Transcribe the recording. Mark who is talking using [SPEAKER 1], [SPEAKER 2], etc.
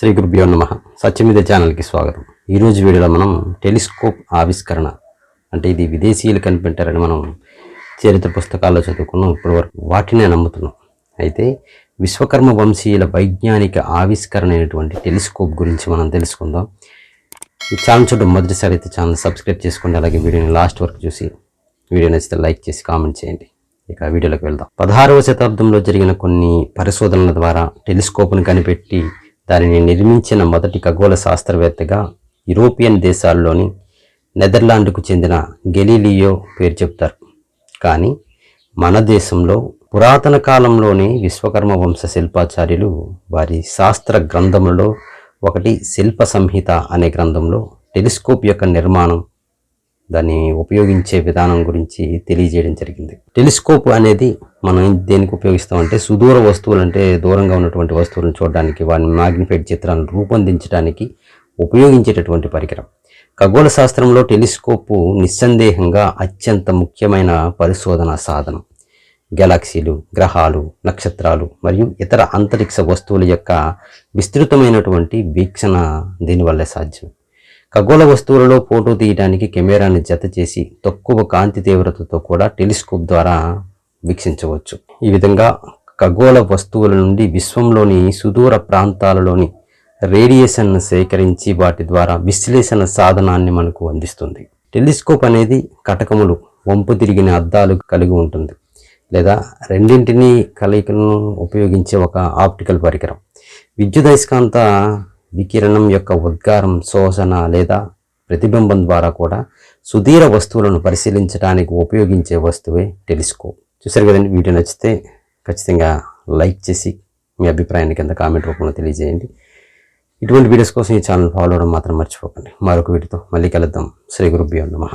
[SPEAKER 1] శ్రీ గురుభ్యో నమ. సత్యమిద ఛానల్కి స్వాగతం. ఈరోజు వీడియోలో మనం టెలిస్కోప్ ఆవిష్కరణ అంటే ఇది విదేశీయులు కనిపెట్టారని మనం చరిత్ర పుస్తకాల్లో చదువుకున్నాం ఇప్పటి వరకు వాటినే నమ్ముతున్నాం. అయితే విశ్వకర్మ వంశీయుల వైజ్ఞానిక ఆవిష్కరణ అయినటువంటి టెలిస్కోప్ గురించి మనం తెలుసుకుందాం. ఈ ఛానల్ చూడడం మొదటిసారి అయితే ఛానల్ సబ్స్క్రైబ్ చేసుకోండి అలాగే వీడియోని లాస్ట్ వరకు చూసి వీడియో నచ్చితే లైక్ చేసి కామెంట్ చేయండి. ఇక వీడియోలోకి వెళ్దాం. పదహారవ శతాబ్దంలో జరిగిన కొన్ని పరిశోధనల ద్వారా టెలిస్కోప్ను కనిపెట్టి దానిని నిర్మించిన మొదటి ఖగోళ శాస్త్రవేత్తగా యూరోపియన్ దేశాల్లోని నెదర్లాండ్కు చెందిన గెలీలియో పేరు చెప్తారు. కానీ మన దేశంలో పురాతన కాలంలోని విశ్వకర్మ వంశ శిల్పాచార్యులు వారి శాస్త్ర గ్రంథములలో ఒకటి శిల్ప సంహిత అనే గ్రంథంలో టెలిస్కోప్ యొక్క నిర్మాణం దాన్ని ఉపయోగించే విధానం గురించి తెలియజేయడం జరిగింది. టెలిస్కోప్ అనేది మనం దేనికి ఉపయోగిస్తామంటే సుదూర వస్తువులు అంటే దూరంగా ఉన్నటువంటి వస్తువులను చూడడానికి వాటిని మ్యాగ్నిఫైడ్ చిత్రాలను రూపొందించడానికి ఉపయోగించేటటువంటి పరికరం. ఖగోళ శాస్త్రంలో టెలిస్కోపు నిస్సందేహంగా అత్యంత ముఖ్యమైన పరిశోధన సాధనం. గెలాక్సీలు గ్రహాలు నక్షత్రాలు మరియు ఇతర అంతరిక్ష వస్తువుల యొక్క విస్తృతమైనటువంటి వీక్షణ దీనివల్లే సాధ్యం ఖగోళ వస్తువులలో ఫోటో తీయడానికి కెమెరాను జత చేసి తక్కువ కాంతి తీవ్రతతో కూడా టెలిస్కోప్ ద్వారా వీక్షించవచ్చు. ఈ విధంగా ఖగోళ వస్తువుల నుండి విశ్వంలోని సుదూర ప్రాంతాలలోని రేడియేషన్ సేకరించి వాటి ద్వారా విశ్లేషణ సాధనాన్ని మనకు అందిస్తుంది. టెలిస్కోప్ అనేది కటకములు వంపు తిరిగిన అద్దాలు కలిగి ఉంటుంది. లేదా రెండింటినీ కలయికను ఉపయోగించే ఒక ఆప్టికల్ పరికరం. విద్యుదయస్కాంత వికిరణం యొక్క ఉద్గారం శోషణ లేదా ప్రతిబింబం ద్వారా కూడా సుదీర వస్తువులను పరిశీలించడానికి ఉపయోగించే వస్తువే టెలిస్కోప్. చూసారు కదండి వీడియో నచ్చితే ఖచ్చితంగా లైక్ చేసి మీ అభిప్రాయాన్ని కింద కామెంట్ రూపంలో తెలియజేయండి. ఇటువంటి వీడియోస్ కోసం ఈ ఛానల్ ఫాలో అవడం మాత్రం మర్చిపోకండి. మరొక వీటితో మళ్ళీ కలుద్దాం. శ్రీ గురుభ్యో నమ.